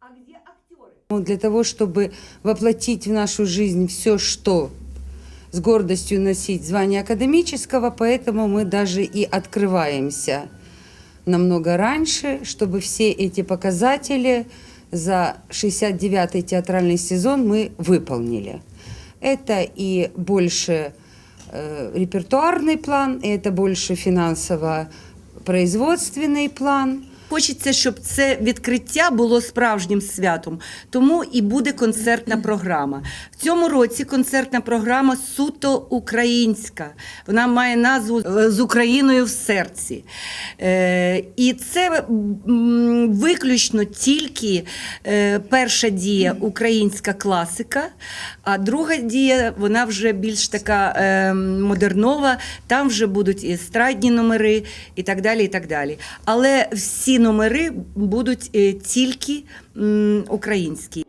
А где актеры? Ну, Для того, чтобы воплотить в нашу жизнь все, что с гордостью носить звание академического, поэтому мы даже и открываемся намного раньше, чтобы все эти показатели за 69-й театральный сезон мы выполнили. Это и больше э, репертуарный план, и это больше финансово-производственный план – Хочеться, щоб це відкриття було справжнім святом, тому і буде концертна програма. В цьому році концертна програма суто українська. Вона має назву е, з Україною в серці. І це виключно тільки е, перша дія українська класика, а друга дія вона вже більш така е, модернова. Там вже будуть і естрадні номери, і так далі. і так далі. Але всі номери будуть е, тільки українські.